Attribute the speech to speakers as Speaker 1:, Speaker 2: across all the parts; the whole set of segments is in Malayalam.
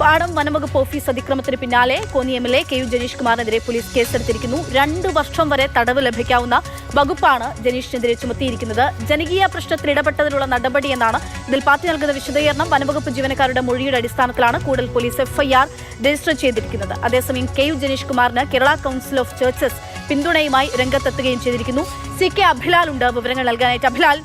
Speaker 1: പാടം വനംവകുപ്പ് ഓഫീസ് അതിക്രമത്തിന് പിന്നാലെ Konni M L A K U Janeesh കുമാറിനെതിരെ police കേസെടുത്തിരിക്കുന്നു. രണ്ടു വർഷം വരെ തടവ് ലഭിക്കാവുന്ന വകുപ്പാണ് ജനീഷിനെതിരെ ചുമത്തിയിരിക്കുന്നത്. ജനകീയ പ്രശ്നത്തിൽ ഇടപെട്ടതിനുള്ള നടപടിയെന്നാണ് ഇതിൽ പാർട്ടി നൽകുന്ന വിശദീകരണം. വനംവകുപ്പ് ജീവനക്കാരുടെ മൊഴിയുടെ അടിസ്ഥാനത്തിലാണ് കൂടുതൽ പോലീസ് എഫ്ഐആർ രജിസ്റ്റർ ചെയ്തിരിക്കുന്നത്. അതേസമയം കെ യു ജനീഷ് കുമാറിന് കേരള കൗൺസിൽ ഓഫ് ചർച്ചസ് പിന്തുണയുമായി രംഗത്തെത്തുകയും ചെയ്തിരിക്കുന്നു. സി കെ അഭിലാൽ ഉണ്ട്. വിവരങ്ങൾ നൽകാനായിട്ട് അഭിലാൽ.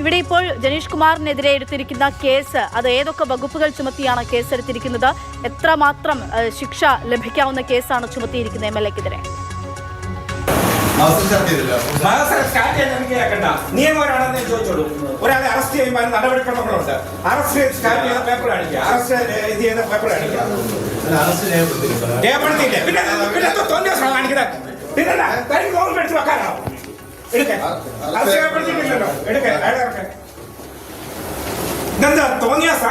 Speaker 1: ഇവിടെ ഇപ്പോൾ ജനീഷ് കുമാറിനെതിരെ എടുത്തിരിക്കുന്ന കേസ് അത് ഏതൊക്കെ വകുപ്പുകൾ ചുമത്തിയാണ് കേസ് എടുത്തിരിക്കുന്നത് എത്രമാത്രം ശിക്ഷ ലഭിക്കാവുന്ന കേസാണ് ചുമത്തിയിരിക്കുന്നത് എം എൽ എക്കെതിരെ?
Speaker 2: നിയമപരമാണെന്ന് ചോദിച്ചോളൂ. ഒരാളെ അറസ്റ്റ് ചെയ്യുമ്പോൾ നടപടിക്രമങ്ങളുണ്ട് അറസ്റ്റ് ചെയ്ത പേപ്പർ കാണിക്കുക അറസ്റ്റ് ഇത് ചെയ്ത പേപ്പർ കാണിക്കുക
Speaker 3: അറസ്റ്റ് ചെയ്യപ്പെട്ടിരിക്കുന്നു
Speaker 2: രേഖപ്പെടുത്തിയില്ലേ പിന്നെ പിന്നെ ദിവസം കാണിക്കുന്നത്. പിന്നെ തനിക്ക് നോക്കി എടുത്ത് വെക്കാനാണോ? എടുക്ക. അറസ്റ്റ് രേഖപ്പെടുത്തിയിട്ടില്ലല്ലോ എടുക്ക അയാളെ ഇറക്ക. ഇതെന്താ തോന്നിയ സാ?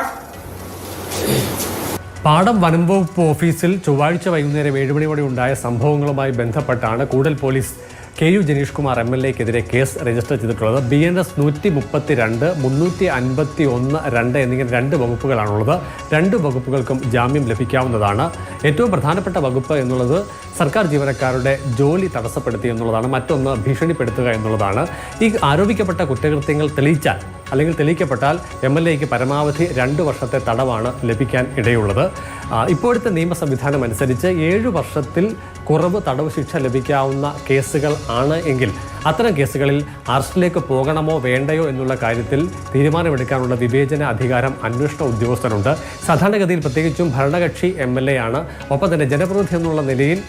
Speaker 4: പാടം വനം വകുപ്പ് ഓഫീസിൽ ചൊവ്വാഴ്ച വൈകുന്നേരം ഏഴ് മണിയോടെ ഉണ്ടായ സംഭവങ്ങളുമായി ബന്ധപ്പെട്ടാണ് കൂടുതൽ police K U Janeesh Kumar M L എക്കെതിരെ case register ചെയ്തിട്ടുള്ളത്. ബി എൻ എസ് നൂറ്റി മുപ്പത്തി രണ്ട് മുന്നൂറ്റി അൻപത്തി ഒന്ന് രണ്ട് എന്നിങ്ങനെ രണ്ട് വകുപ്പുകളാണുള്ളത്. രണ്ട് വകുപ്പുകൾക്കും ജാമ്യം ലഭിക്കാവുന്നതാണ്. ഏറ്റവും പ്രധാനപ്പെട്ട വകുപ്പ് എന്നുള്ളത് സർക്കാർ ജീവനക്കാരുടെ ജോലി തടസ്സപ്പെടുത്തി എന്നുള്ളതാണ്. മറ്റൊന്ന് ഭീഷണിപ്പെടുത്തുക എന്നുള്ളതാണ്. ഈ ആരോപിക്കപ്പെട്ട കുറ്റകൃത്യങ്ങൾ തെളിയിച്ചാൽ അല്ലെങ്കിൽ തെളിയിക്കപ്പെട്ടാൽ എം എൽ എക്ക് പരമാവധി രണ്ട് വർഷത്തെ തടവാണ് ലഭിക്കാൻ ഇടയുള്ളത്. ഇപ്പോഴത്തെ നിയമ സംവിധാനം അനുസരിച്ച് ഏഴ് വർഷത്തിൽ കുറവ് തടവ് ശിക്ഷ ലഭിക്കാവുന്ന കേസുകൾ ആണ് എങ്കിൽ അത്തരം കേസുകളിൽ അറസ്റ്റിലേക്ക് പോകണമോ വേണ്ടയോ എന്നുള്ള കാര്യത്തിൽ തീരുമാനമെടുക്കാനുള്ള വിവേചന അധികാരം അന്വേഷണ ഉദ്യോഗസ്ഥനുണ്ട്. സാധാരണഗതിയിൽ പ്രത്യേകിച്ചും ഭരണകക്ഷി എം എൽ എ ആണ് ഒപ്പം തന്നെ ജനപ്രതിനിധി എന്നുള്ള നിലയിൽ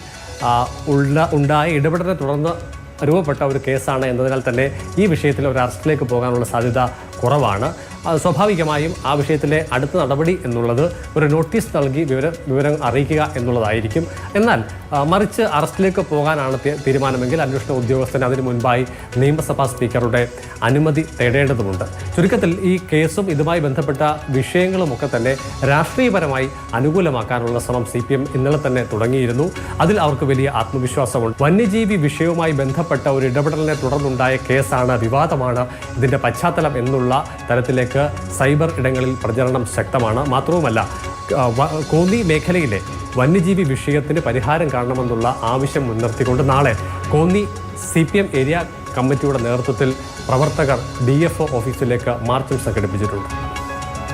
Speaker 4: ഉള്ള ഉണ്ടായ ഇടപെടലിനെ തുടർന്ന് രൂപപ്പെട്ട ഒരു കേസാണ് എന്നതിനാൽ തന്നെ ഈ വിഷയത്തിൽ ഒരു അറസ്റ്റിലേക്ക് പോകാനുള്ള സാധ്യത കുറവാണ്. സ്വാഭാവികമായും ആ വിഷയത്തിലെ അടുത്ത നടപടി എന്നുള്ളത് ഒരു നോട്ടീസ് നൽകി വിവരം വിവരം അറിയിക്കുക എന്നുള്ളതായിരിക്കും. എന്നാൽ മറിച്ച് അറസ്റ്റിലേക്ക് പോകാനാണ് തീരുമാനമെങ്കിൽ അന്വേഷണ ഉദ്യോഗസ്ഥന് അതിനു മുൻപായി നിയമസഭാ സ്പീക്കറുടെ അനുമതി തേടേണ്ടതുണ്ട്. ചുരുക്കത്തിൽ ഈ കേസും ഇതുമായി ബന്ധപ്പെട്ട വിഷയങ്ങളുമൊക്കെ തന്നെ രാഷ്ട്രീയപരമായി അനുകൂലമാക്കാനുള്ള ശ്രമം സി പി എം ഇന്നലെ തന്നെ തുടങ്ങിയിരുന്നു. അതിൽ അവർക്ക് വലിയ ആത്മവിശ്വാസമുണ്ട്. വന്യജീവി വിഷയവുമായി ബന്ധപ്പെട്ട ഒരു ഇടപെടലിനെ തുടർന്നുണ്ടായ കേസാണ് വിവാദമാണ് ഇതിന്റെ പശ്ചാത്തലം എന്നുള്ള തരത്തിലേക്ക് സൈബർ ഇടങ്ങളിൽ പ്രചരണം ശക്തമാണ്. മാത്രവുമല്ല കോന്നി മേഖലയിലെ വന്യജീവി വിഷയത്തിന് പരിഹാരം കാണണമെന്നുള്ള ആവശ്യം മുൻനിർത്തിക്കൊണ്ട് നാളെ Konni C P M area കമ്മിറ്റിയുടെ നേതൃത്വത്തിൽ പ്രവർത്തകർ ഡി എഫ് ഒ ഓഫീസിലേക്ക് മാർച്ചും സംഘടിപ്പിച്ചിട്ടുണ്ട്.